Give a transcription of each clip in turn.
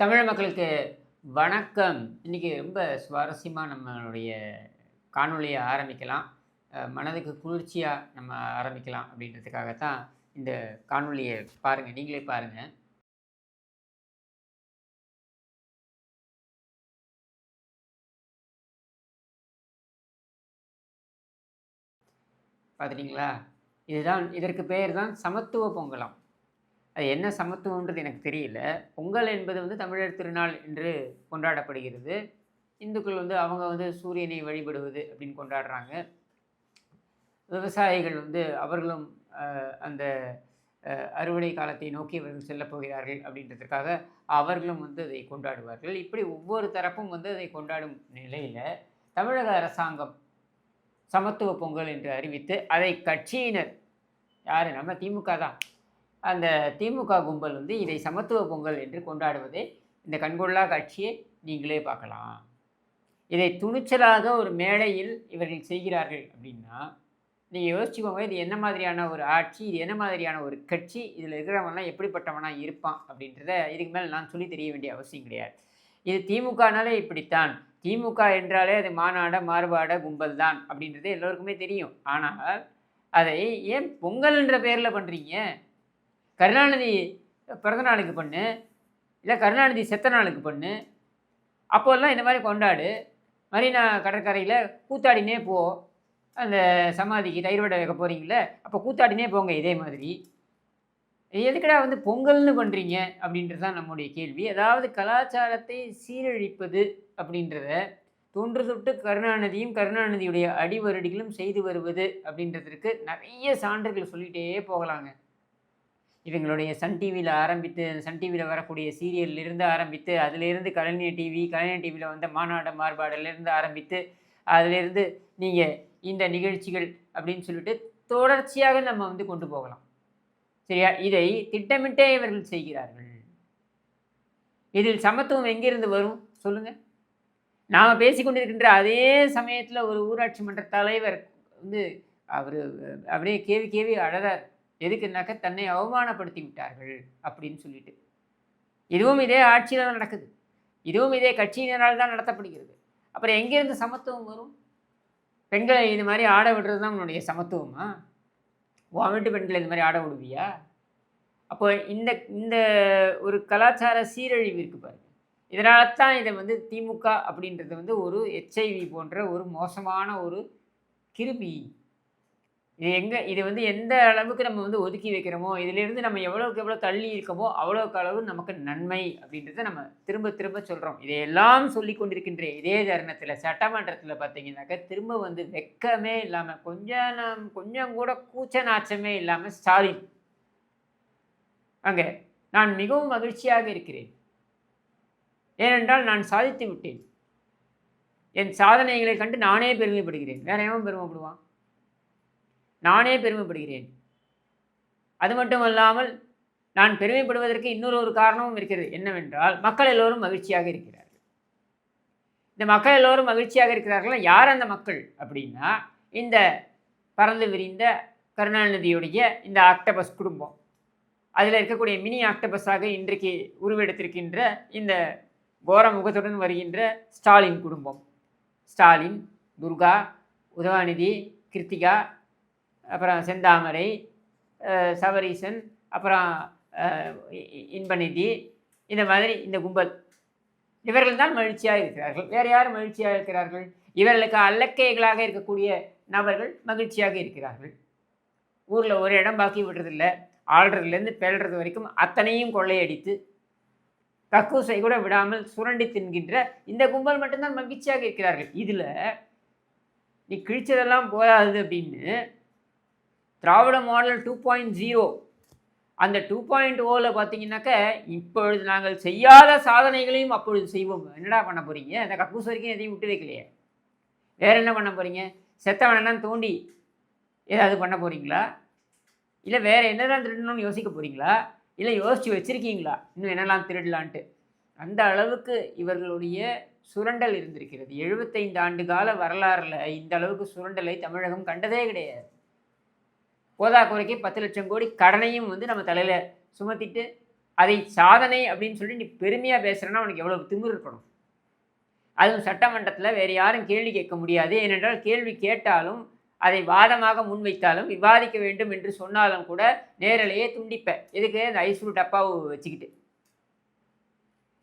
தமிழ் மக்களுக்கு வணக்கம். இன்னைக்கு ரொம்ப சுவாரஸ்யமாக நம்மளுடைய காணொளியை ஆரம்பிக்கலாம். மனதுக்கு குளிர்ச்சியாக நம்ம ஆரம்பிக்கலாம் அப்படின்றதுக்காகத்தான் இந்த காணொலியை பாருங்கள் நீங்களே பாருங்கள் பார்த்துட்டிங்களா? இதுதான் இதற்கு பெயர் தான் சமத்துவ பொங்கலாம். அது என்ன சமத்துவன்றது எனக்கு தெரியல. பொங்கல் என்பது வந்து தமிழர் திருநாள் என்று கொண்டாடப்படுகிறது. இந்துக்கள் வந்து அவங்க வந்து சூரியனை வழிபடுவது அப்படின்னு கொண்டாடுறாங்க. விவசாயிகள் வந்து அவர்களும் அந்த அறுவடை காலத்தை நோக்கி அவர்கள் செல்லப் போகிறார்கள் அப்படின்றதுக்காக அவர்களும் வந்து அதை கொண்டாடுவார்கள். இப்படி ஒவ்வொரு தரப்பும் வந்து அதை கொண்டாடும் நிலையில் தமிழக அரசாங்கம் சமத்துவ பொங்கல் என்று அறிவித்து அதை கட்சியினர் யார்? நம்ம திமுக தான். அந்த திமுக கும்பல் வந்து இதை சமத்துவ பொங்கல் என்று கொண்டாடுவதை இந்த கண்கொள்ளா காட்சியை நீங்களே பார்க்கலாம். இதை துணிச்சலாக ஒரு மேடையில் இவர்கள் செய்கிறார்கள் அப்படின்னா நீங்கள் யோசிச்சுக்கோங்க இது என்ன மாதிரியான ஒரு ஆட்சி இது என்ன மாதிரியான ஒரு கட்சி இதில் இருக்கிறவன்லாம் எப்படிப்பட்டவனாக இருப்பான் அப்படின்றத இதுக்கு மேலே நான் சொல்லி தெரிய வேண்டிய அவசியம் கிடையாது. இது திமுகனாலே இப்படித்தான். திமுக என்றாலே அது மாநாட மாறுபாட கும்பல் தான் அப்படின்றது எல்லோருக்குமே தெரியும். ஆனால் அதை ஏன் பொங்கல்ன்ற பேரில் பண்ணுறீங்க கருணாநிதி பிறந்த நாளுக்கு பண்ணு இல்லை கருணாநிதி செத்த நாளுக்கு பண்ணு அப்போல்லாம் இந்த மாதிரி கொண்டாடு மரீனா கடற்கரையில் கூத்தாடினே போ அந்த சமாதிக்கு தயிர்வடை வைக்க போகிறீங்களே அப்போ கூத்தாடினே போங்க இதே மாதிரி. எதுக்கடா எதுக்குடா வந்து பொங்கல்னு பண்ணுறீங்க அப்படின்றது தான் நம்முடைய கேள்வி. அதாவது கலாச்சாரத்தை சீரழிப்பது அப்படின்றத தொன்று தொட்டு கருணாநிதியும் கருணாநிதியுடைய அடிவருடிகளும் செய்து வருவது அப்படின்றதற்கு நிறைய சான்றுகள் சொல்லிகிட்டே போகலாங்க. இவங்களுடைய சன் டிவியில் ஆரம்பித்து சன் டிவியில் வரக்கூடிய சீரியல்லிருந்து ஆரம்பித்து அதிலிருந்து கலைஞர் டிவி கலைஞர் டிவியில் வந்த மாநாட மாறுபாடுலேருந்து ஆரம்பித்து அதிலிருந்து நீங்கள் இந்த நிகழ்ச்சிகள் அப்படின்னு சொல்லிட்டு தொடர்ச்சியாக நம்ம வந்து கொண்டு போகலாம். சரியா? இதை திட்டமிட்டே இவர்கள் செய்கிறார்கள். இதில் சமத்துவம் எங்கிருந்து வரும்? சொல்லுங்கள் நாம் பேசிக்கொண்டிருக்கின்ற அதே சமயத்தில் ஒரு ஊராட்சி மன்ற தலைவர் வந்து அவர் அப்படியே கேவி கேவி அழறார். எதுக்குனாக்க தன்னை அவமானப்படுத்தி விட்டார்கள் அப்படின்னு சொல்லிட்டு. இதுவும் இதே ஆட்சியில் தான் நடக்குது. இதுவும் இதே கட்சியினரால் தான் நடத்தப்படுகிறது. அப்புறம் எங்கேருந்து சமத்துவம் வரும்? பெண்களை இது மாதிரி ஆட விடுறது தான் உன்னுடைய சமத்துவமா? உன் வீட்டு பெண்களை இது மாதிரி ஆட விடுவியா? அப்போ இந்த இந்த ஒரு கலாச்சார சீரழிவு இருக்குது பாருங்க. இதனால தான் இதை வந்து திமுக அப்படின்றது வந்து ஒரு எச்ஐவி போன்ற ஒரு மோசமான ஒரு கிருபி இது எங்கே இது வந்து எந்த அளவுக்கு நம்ம வந்து ஒதுக்கி வைக்கிறோமோ இதிலிருந்து நம்ம எவ்வளோக்கு எவ்வளோ தள்ளி இருக்கமோ அவ்வளோக்கு அளவு நமக்கு நன்மை அப்படின்றத நம்ம திரும்ப திரும்ப சொல்கிறோம் இதையெல்லாம் சொல்லி கொண்டிருக்கின்ற இதே தருணத்தில் சட்டமன்றத்தில் பார்த்தீங்கன்னாக்கா திரும்ப வந்து வெக்கமே இல்லாமல் கொஞ்சம் நாம் கொஞ்சம் கூட கூச்ச நாச்சமே இல்லாமல் ஸ்டாலின். அங்கே நான் மிகவும் மகிழ்ச்சியாக இருக்கிறேன். ஏனென்றால் நான் சாதித்து விட்டேன். என் சாதனைகளை கண்டு நானே பெருமைப்படுகிறேன். வேற எவன் பெருமைப்படுவான்? நானே பெருமைப்படுகிறேன். அது மட்டும் அல்லாமல் நான் பெருமைப்படுவதற்கு இன்னொரு ஒரு காரணமும் இருக்கிறது என்னவென்றால் மக்கள் எல்லோரும் மகிழ்ச்சியாக இருக்கிறார்கள். இந்த மக்கள் எல்லோரும் மகிழ்ச்சியாக இருக்கிறார்கள் யார் அந்த மக்கள் அப்படின்னா இந்த பறந்து விரிந்த கருணாநிதியுடைய இந்த ஆக்டபஸ் குடும்பம். அதில் இருக்கக்கூடிய மினி ஆக்டபஸாக இன்றைக்கு உருவெடுத்திருக்கின்ற இந்த கோர முகத்துடன் வருகின்ற ஸ்டாலின் குடும்பம். ஸ்டாலின் துர்கா உதவாநிதி கிருத்திகா அப்புறம் செந்தாமரை சவரீசன் அப்புறம் இன்பநிதி இந்த மாதிரி இந்த கும்பல். இவர்கள் தான் மகிழ்ச்சியாக இருக்கிறார்கள். வேறு யார் மகிழ்ச்சியாக இருக்கிறார்கள்? இவர்களுக்கு அல்லக்கைகளாக இருக்கக்கூடிய நபர்கள் மகிழ்ச்சியாக இருக்கிறார்கள். ஊரில் ஒரு இடம் பாக்கி விடுறதில்ல. ஆள்றதுலேருந்து பேழ்றது வரைக்கும் அத்தனையும் கொள்ளையடித்து கக்கூசை கூட விடாமல் சுரண்டி தின்கின்ற இந்த கும்பல் மட்டும்தான் மகிழ்ச்சியாக இருக்கிறார்கள். இதில் நீ கிழிச்சதெல்லாம் போதாது அப்படின்னு Dravida model two point zero அந்த டூ oh பாயிண்ட் ஓவில் பார்த்தீங்கன்னாக்க இப்பொழுது நாங்கள் செய்யாத சாதனைகளையும் அப்பொழுது செய்வோம் என்னடா பண்ண போகிறீங்க அந்த கக்கூஸ் வரைக்கும் எதையும் விட்டு வைக்கலையே. வேற என்ன பண்ண போகிறீங்க செத்தவனெல்லாம் தோண்டி ஏதாவது பண்ண போகிறீங்களா இல்லை வேறு என்னதான் திருடணும்னு யோசிக்க போகிறீங்களா இல்லை யோசித்து வச்சுருக்கீங்களா? இன்னும் என்னெல்லாம் திருடலான்ட்டு. அந்த அளவுக்கு இவர்களுடைய சுரண்டல் இருந்திருக்கிறது. எழுபத்தைந்து ஆண்டு கால வரலாறில் இந்த அளவுக்கு சுரண்டலை தமிழகம் கண்டதே கிடையாது. போதா குறைக்கு பத்து லட்சம் கோடி கடனையும் வந்து நம்ம தலையில் சுமத்திட்டு அதை சாதனை அப்படின்னு சொல்லி நீ பெருமையாக பேசுகிறேன்னா உனக்கு எவ்வளோ திமிரு இருக்கணும். அதுவும் சட்டமன்றத்தில் வேறு யாரும் கேள்வி கேட்க முடியாது. ஏனென்றால் கேள்வி கேட்டாலும் அதை வாதமாக முன்வைத்தாலும் விவாதிக்க வேண்டும் என்று சொன்னாலும் கூட நேரலையே துண்டிப்பேன். எதுக்கு? அந்த ஐஸ்ரூ டப்பாவை வச்சுக்கிட்டு.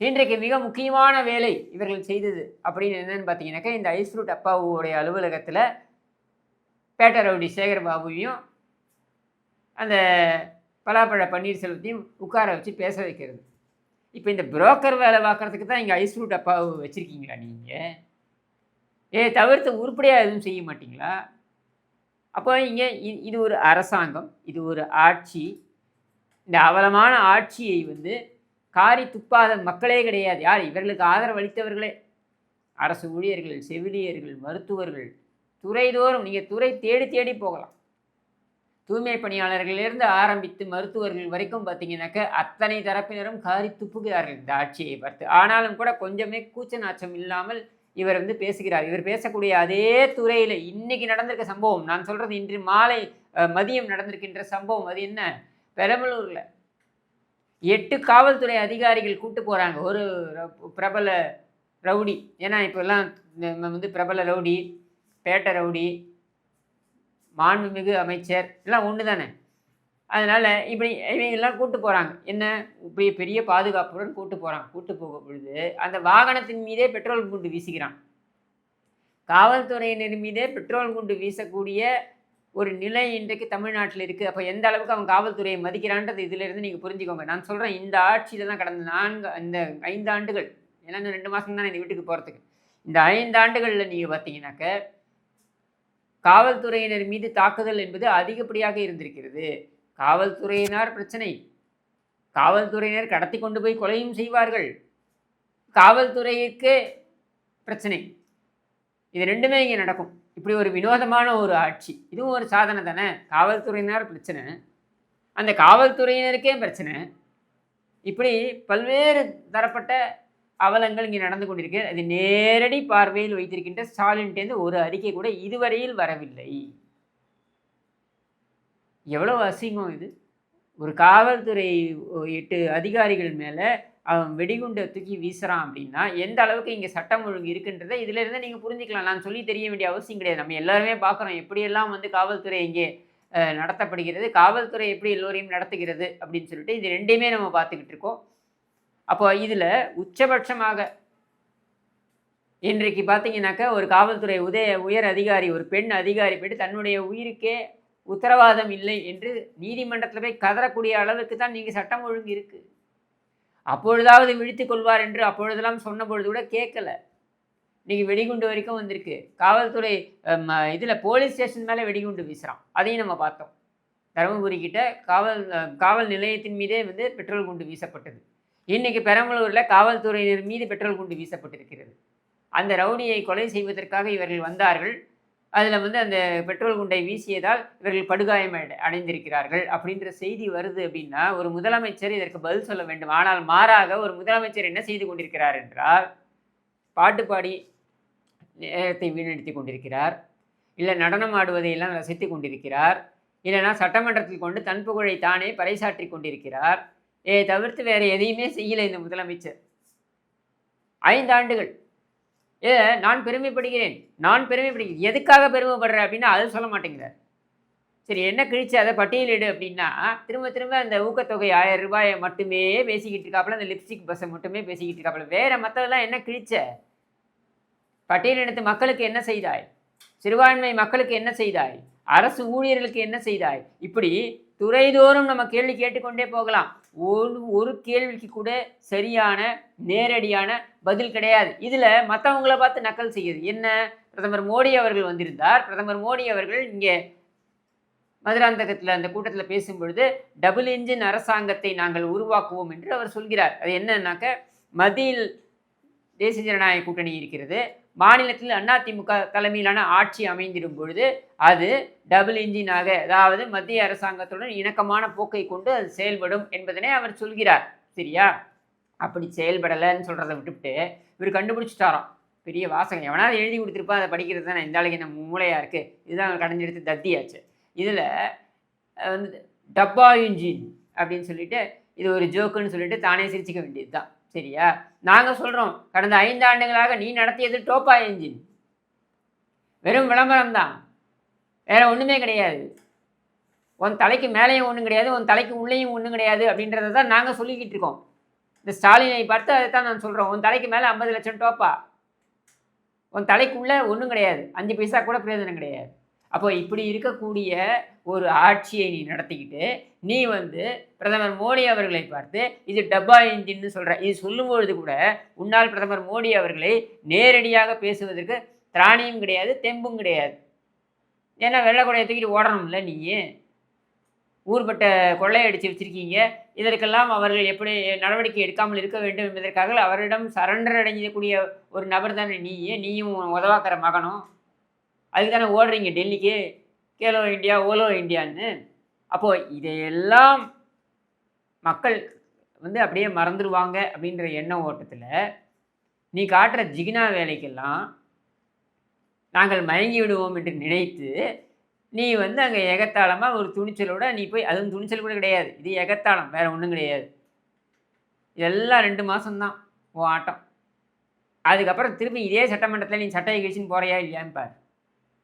இன்றைக்கு மிக முக்கியமான வேலை இவர்கள் செய்தது அப்படின்னு என்னன்னு பார்த்தீங்கன்னாக்கா இந்த ஐஸ்ரூ டப்பாவுடைய அலுவலகத்தில் பேட்டரவுடி சேகர் பாபுவையும் அந்த பலாப்பழ பன்னீர்செல்வத்தையும் உட்கார வச்சு பேச வைக்கிறது. இப்போ இந்த புரோக்கர் வேலை பார்க்குறதுக்கு தான் இங்கே ஐஸ்ரூட் டப்பாவை வச்சுருக்கீங்களா நீங்கள் ஏ தவிர்த்து உருப்படியாக எதுவும் செய்ய மாட்டிங்களா? அப்போ இங்கே இது ஒரு அரசாங்கம் இது ஒரு ஆட்சி. இந்த அவலமான ஆட்சியை வந்து காரி துப்பாத மக்களே கிடையாது. யார்? இவர்களுக்கு ஆதரவு அளித்தவர்களே. அரசு ஊழியர்கள் செவிலியர்கள் மருத்துவர்கள் துறைதோறும் நீங்கள் துறை தேடி தேடி போகலாம். தூய்மை பணியாளர்களிலிருந்து ஆரம்பித்து மருத்துவர்கள் வரைக்கும் பார்த்தீங்கன்னாக்க அத்தனை தரப்பினரும் காரி துப்புகிறார்கள் இந்த ஆட்சியை பார்த்து. ஆனாலும் கூட கொஞ்சமே கூச்ச நாச்சம் இல்லாமல் இவர் வந்து பேசுகிறார். இவர் பேசக்கூடிய அதே துறையில் இன்னைக்கு நடந்திருக்க சம்பவம் நான் சொல்கிறது இன்று மாலை மதியம் நடந்திருக்கின்ற சம்பவம் அது என்ன? பெரம்பலூரில் எட்டு காவல்துறை அதிகாரிகள் கூட்டு போகிறாங்க ஒரு பிரபல ரவுடி. ஏன்னா இப்போல்லாம் வந்து பிரபல ரவுடி பேட்டை ரவுடி மாண்புமிகு அமைச்சர். எல்லாம் ஒன்று தானே அதனால் இப்படி இவங்கெல்லாம் கூட்டு போகிறாங்க என்ன? இப்படி பெரிய பாதுகாப்புடன் கூட்டு போகிறாங்க கூட்டு போக பொழுது அந்த வாகனத்தின் மீதே பெட்ரோல் குண்டு வீசுகிறான். காவல்துறையினர் மீதே பெட்ரோல் குண்டு வீசக்கூடிய ஒரு நிலை இன்றைக்கு தமிழ்நாட்டில் இருக்குது அப்போ எந்த அளவுக்கு அவன் காவல்துறையை மதிக்கிறான்றது இதிலிருந்து நீங்கள் புரிஞ்சுக்கோங்க. நான் சொல்கிறேன் இந்த ஆட்சியில் தான் கடந்த நான்கு இந்த ஐந்து ஆண்டுகள் ஏன்னா ரெண்டு மாதம் தானே இந்த வீட்டுக்கு போகிறதுக்கு இந்த ஐந்து ஆண்டுகளில் நீங்கள் பார்த்தீங்கன்னாக்க காவல்துறையினர் மீது தாக்குதல் என்பது அதிகப்படியாக இருந்திருக்கிறது. காவல்துறையினர் பிரச்சனை. காவல்துறையினர் கடத்தி கொண்டு போய் கொலையும் செய்வார்கள். காவல்துறைக்கு பிரச்சனை. இது ரெண்டுமே இங்கே நடக்கும். இப்படி ஒரு வினோதமான ஒரு ஆட்சி. இதுவும் ஒரு சாதனை தானே? காவல்துறையினர் பிரச்சனை. அந்த காவல்துறையினருக்கே பிரச்சனை. இப்படி பல்வேறு தரப்பட்ட அவலங்கள் இங்கே நடந்து கொண்டிருக்கிறது அது நேரடி பார்வையில் வைத்திருக்கின்ற ஸ்டாலின்டேந்து ஒரு அறிக்கை கூட இதுவரையில் வரவில்லை. எவ்வளோ அசிங்கம் இது. ஒரு காவல்துறை எட்டு அதிகாரிகள் மேலே அவன் வெடிகுண்டை தூக்கி வீசுகிறான் அப்படின்னா எந்த அளவுக்கு இங்கே சட்டம் ஒழுங்கு இருக்குன்றதை இதிலிருந்து நீங்கள் புரிஞ்சுக்கலாம். நான் சொல்லி தெரிய வேண்டிய அவசியம் கிடையாது. நம்ம எல்லாருமே பார்க்குறோம் எப்படியெல்லாம் வந்து காவல்துறை இங்கே நடத்தப்படுகிறது காவல்துறை எப்படி எல்லோரையும் நடத்துகிறது அப்படின்னு சொல்லிட்டு இது ரெண்டையுமே நம்ம பார்த்துக்கிட்டு இருக்கோம். அப்போ இதில் உச்சபட்சமாக இன்றைக்கு பார்த்தீங்கன்னாக்கா ஒரு காவல்துறை உதய உயர் அதிகாரி ஒரு பெண் அதிகாரி போய்ட்டு தன்னுடைய உயிருக்கே உத்தரவாதம் இல்லை என்று நீதிமன்றத்தில் போய் கதறக்கூடிய அளவுக்கு தான் நீங்கள் சட்டம் ஒழுங்கு இருக்குது அப்பொழுதாவது விழித்து கொள்வார் என்று அப்பொழுதெல்லாம் சொன்ன பொழுது கூட கேட்கலை. இன்றைக்கி வெடிகுண்டு வரைக்கும் வந்திருக்கு. காவல்துறை இதில் போலீஸ் ஸ்டேஷன் மேலே வெடிகுண்டு வீசுகிறான் அதையும் நம்ம பார்த்தோம். தருமபுரி கிட்ட காவல் காவல் நிலையத்தின் மீதே வந்து பெட்ரோல் குண்டு வீசப்பட்டது. இன்றைக்கி பெரம்பலூரில் காவல்துறையினர் மீது பெட்ரோல் குண்டு வீசப்பட்டிருக்கிறது. அந்த ரவுடியை கொலை செய்வதற்காக இவர்கள் வந்தார்கள். அதில் வந்து அந்த பெட்ரோல் குண்டை வீசியதால் இவர்கள் படுகாயம் அடைந்திருக்கிறார்கள் அப்படின்ற செய்தி வருது அப்படின்னா ஒரு முதலமைச்சர் இதற்கு பதில் சொல்ல வேண்டும். ஆனால் மாறாக ஒரு முதலமைச்சர் என்ன செய்து கொண்டிருக்கிறார் என்றால் பாட்டு பாடி நேரத்தை வீணடித்து கொண்டிருக்கிறார். இல்லை நடனம் ஆடுவதையெல்லாம் ரசித்து கொண்டிருக்கிறார். இல்லைனா சட்டமன்றத்தில் கொண்டு தன் புகழை தானே பறைசாற்றி கொண்டிருக்கிறார். ஏ தவிர்த்து வேறு எதையுமே செய்யலை இந்த முதலமைச்சர். ஐந்து ஆண்டுகள் ஏ நான் பெருமைப்படுகிறேன் நான் பெருமைப்படுகிறேன். எதுக்காக பெருமைப்படுறேன் அப்படின்னா அது சொல்ல மாட்டேங்கிறார். சரி என்ன கிழிச்சு அதை பட்டியலிடு அப்படின்னா திரும்ப திரும்ப அந்த ஊக்கத்தொகை ஆயிரம் ரூபாயை மட்டுமே பேசிக்கிட்டு இருக்காப்புல அந்த லிப்ஸ்டிக் பஸ்ஸை மட்டுமே பேசிக்கிட்டு இருக்காப்புல. வேறு மற்றதெல்லாம் என்ன கிழிச்ச? பட்டியலிடத்து மக்களுக்கு என்ன செய்தாய்? சிறுபான்மை மக்களுக்கு என்ன செய்தாய்? அரசு ஊழியர்களுக்கு என்ன செய்தாய்? இப்படி துறைதோறும் நம்ம கேள்வி கேட்டுக்கொண்டே போகலாம். ஒரு ஒரு கேள்விக்கு கூட சரியான நேரடியான பதில் கிடையாது. இதில் மற்றவங்கள பார்த்து நக்கல் செய்யுது. என்ன? பிரதமர் மோடி அவர்கள் வந்திருந்தார். பிரதமர் மோடி அவர்கள் இங்கே மதுராந்தகத்தில் அந்த கூட்டத்தில் பேசும் பொழுது டபுள் இன்ஜின் அரசாங்கத்தை நாங்கள் உருவாக்குவோம் என்று அவர் சொல்கிறார். அது என்னன்னாக்க மதியில் தேசிய ஜனநாயக கூட்டணி இருக்கிறது. மாநிலத்தில் அதிமுக தலைமையிலான ஆட்சி அமைந்திடும் பொழுது அது டபுள் இன்ஜினாக அதாவது மத்திய அரசாங்கத்துடன் இணக்கமான போக்கை கொண்டு அது செயல்படும் என்பதனை அவர் சொல்கிறார். சரியா? அப்படி செயல்படலைன்னு சொல்கிறத விட்டுவிட்டு இவர் கண்டுபிடிச்சிட்டாராம். பெரிய வாசகம் எவனாவது எழுதி கொடுத்துருப்பா அதை படிக்கிறது தான். இந்த ஆளுக்கு என்ன மூளையாக இருக்குது இதுதான் கடைஞ்செடுத்து தத்தியாச்சு. இதில் வந்து டப்பா இன்ஜின் அப்படின்னு சொல்லிட்டு இது ஒரு ஜோக்குன்னு சொல்லிட்டு தானே சிரிச்சுக்க வேண்டியது தான் சரியா? நாங்கள் சொல்கிறோம் கடந்த ஐந்து ஆண்டுகளாக நீ நடத்தியது டோப்பா என்ஜின். வெறும் விளம்பரம் தான் வேற ஒன்றுமே கிடையாது. உன் தலைக்கு மேலேயும் ஒன்றும் கிடையாது உன் தலைக்கு உள்ளேயும் ஒன்றும் கிடையாது அப்படின்றத தான் நாங்கள் சொல்லிக்கிட்டு இருக்கோம். இந்த ஸ்டாலினை பார்த்து அதை தான் நான் சொல்கிறோம் உன் தலைக்கு மேலே ஐம்பது லட்சம் டோப்பா. உன் தலைக்குள்ளே ஒன்றும் கிடையாது. அஞ்சு பைசா கூட பிரயோஜனம் கிடையாது. அப்போ இப்படி இருக்கக்கூடிய ஒரு ஆட்சியை நீ நடத்திக்கிட்டு நீ வந்து பிரதமர் மோடி அவர்களை பார்த்து இது டப்பா இன்ஜின்னு சொல்கிற இது சொல்லும்பொழுது கூட உன்னால் பிரதமர் மோடி அவர்களை நேரடியாக பேசுவதற்கு திராணியும் கிடையாது தெம்பும் கிடையாது. ஏன்னா வெள்ளை கொடையை தூக்கிட்டு ஓடணும்ல நீ? ஊர்பட்ட கொள்ளையடிச்சு வச்சிருக்கீங்க. இதற்கெல்லாம் அவர்கள் எப்படி நடவடிக்கை எடுக்காமல் இருக்க வேண்டும் என்பதற்காக அவரிடம் சரண்டர் அடைஞ்சக்கூடிய ஒரு நபர் தானே நீ? நீயும் உதவாக்கிற மகனும். அதுக்கு தானே ஓடுறீங்க டெல்லிக்கு? கேலோ இந்தியா ஓலோ இந்தியான்னு. அப்போது இதையெல்லாம் மக்கள் வந்து அப்படியே மறந்துடுவாங்க அப்படின்ற எண்ண ஓட்டத்தில் நீ காட்டுற ஜிகினா வேலைக்கெல்லாம் நாங்கள் மயங்கி விடுவோம் என்று நினைத்து நீ வந்து அங்கே எகத்தாளமாக ஒரு துணிச்சலோட நீ போய் அதுவும் துணிச்சல் கூட கிடையாது. இது எகத்தாளம் வேறு ஒன்றும் கிடையாது. இதெல்லாம் ரெண்டு மாதம்தான் ஓ ஆட்டம். அதுக்கப்புறம் திரும்பி இதே சட்டமன்றத்தில் நீ சட்டையை கழிச்சின்னு போறியா இல்லையான்னு பாரு.